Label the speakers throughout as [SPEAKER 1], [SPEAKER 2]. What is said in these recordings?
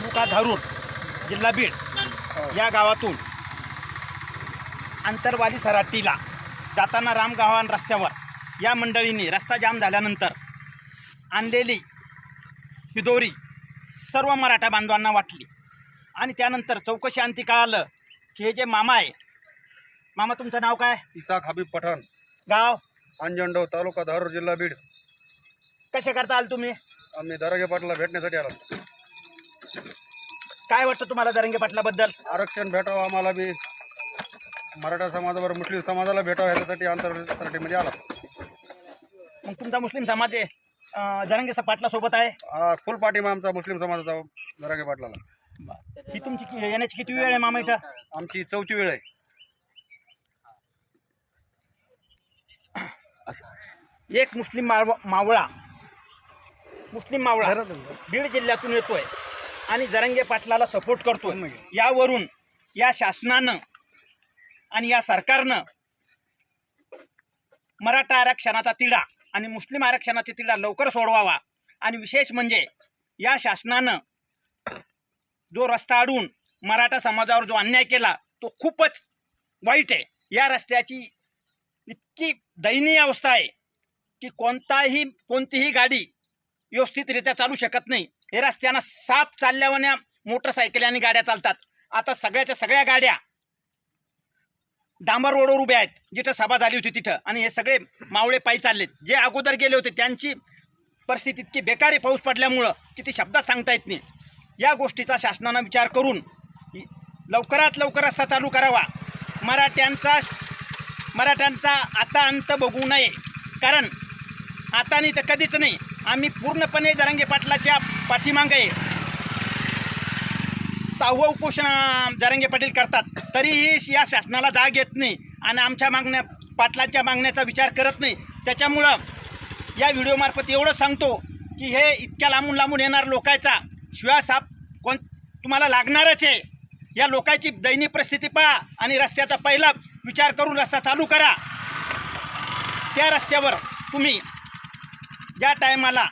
[SPEAKER 1] धारूर जिल्हा बीड या गावातून आंतरवाली सराटीला जाताना रामगावान रस्त्यावर या मंडळींनी रस्ता जाम झाल्यानंतर आणलेली ही दोरी सर्व मराठा बांधवांना वाटली. आणि त्यानंतर चौकशी अंती कळालं की हे जे मामा आहे मामा तुमचं नाव काय?
[SPEAKER 2] इसाक हबीब पठाण.
[SPEAKER 1] गाव?
[SPEAKER 2] अंजनडव तालुका धारूर जिल्हा बीड.
[SPEAKER 1] कसे करता आल तुम्ही?
[SPEAKER 2] आम्ही दरागे पाटला भेटण्यासाठी आलो.
[SPEAKER 1] काय वाटतं तुम्हाला जरंगे पाटलाबद्दल?
[SPEAKER 2] आरक्षण भेटावं आम्हाला बी. मराठा समाजावर मुस्लिम समाजाला भेटावं ह्याच्यासाठी आंतरराष्ट्रीयमध्ये आला.
[SPEAKER 1] मग तुमचा मुस्लिम समाज आहे. अं, जरंगे पाटला सोबत आहे.
[SPEAKER 2] हा फुल पाठिंबा आमचा मुस्लिम समाजाचा दरागे पाटलाला.
[SPEAKER 1] ही तुमची कि- येण्याची किती वेळ आहे मामा इथं?
[SPEAKER 2] आमची चौथी वेळ आहे.
[SPEAKER 1] एक मुस्लिम माव मावळा. मुस्लिम मावळा. बीड जिल्ह्यातून येतोय. आणि जरंगे पाटलाला सपोर्ट करतोय. यावरून या शासनानं आणि या सरकारनं मराठा आरक्षणाचा तिढा आणि मुस्लिम आरक्षणाचा तिढा लवकर सोडवावा. आणि विशेष म्हणजे या शासनानं जो रस्ता अडवून मराठा समाजावर जो अन्याय केला तो खूपच वाईट आहे. या रस्त्याची इतकी दयनीय अवस्था आहे की कोणताही कोणतीही गाडी व्यवस्थितरित्या चालू शकत नाही. हे रस्त्यानं साप चालल्यावर मोटरसायकली आणि गाड्या चालतात. आता सगळ्याच्या सगळ्या गाड्या डांबर रोडवर उभ्या आहेत. जिथं सभा झाली होती तिथं. आणि हे सगळे मावळे पायी चाललेत. जे अगोदर गेले होते त्यांची परिस्थिती इतकी बेकारी पाऊस पडल्यामुळं की ती शब्दात सांगता येत नाही. या गोष्टीचा शासनानं विचार करून लवकरात लवकर रस्ता चालू करावा. मराठ्यांचा मराठ्यांचा आता अंत बघू नये. कारण आता नाही तर कधीच नाही. आम्ही पूर्णपणे जरांगे पाटलाच्या पाठीमागे आहे. सहावं उपोषण जरांगे पाटील करतात. तरीही या शासनाला जाग येत नाही आणि आमच्या मागण्या पाटलांच्या मागण्याचा विचार करत नाही. त्याच्यामुळं या व्हिडिओमार्फत एवढं सांगतो की हे इतक्या लांबून लांबून येणार लोकांचा श्वास साप कोण तुम्हाला लागणारच आहे. या लोकांची दयनीय परिस्थिती पहा आणि रस्त्याचा पहिला विचार करून रस्ता चालू करा. त्या रस्त्यावर तुम्ही ज्या टायमाला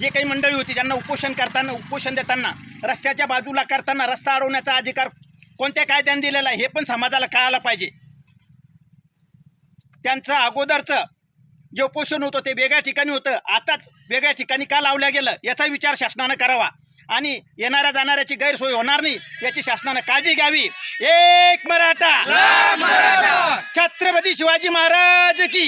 [SPEAKER 1] जे काही मंडळी होती त्यांना उपोषण करताना उपोषण देताना रस्त्याच्या बाजूला करताना रस्ता अडवण्याचा अधिकार कोणत्या कायद्याने दिलेला आहे हे पण समाजाला कळायला पाहिजे. त्यांचं अगोदरचं जे उपोषण होतं ते वेगळ्या ठिकाणी होतं. आताच वेगळ्या ठिकाणी का लावलं गेलं याचा विचार शासनानं करावा. आणि येणाऱ्या जाणाऱ्याची गैरसोय होणार नाही याची शासनानं काळजी घ्यावी. एक मराठा! छत्रपती शिवाजी महाराज की.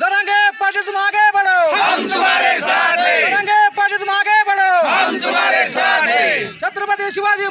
[SPEAKER 3] जरंगे पाटिल तुम आगे बढ़ो. हम तुम्हारे साथ हैं. जरंगे पाटिल तुम आगे बढ़ो. हम तुम्हारे साथ हैं. छत्रपति शिवाजी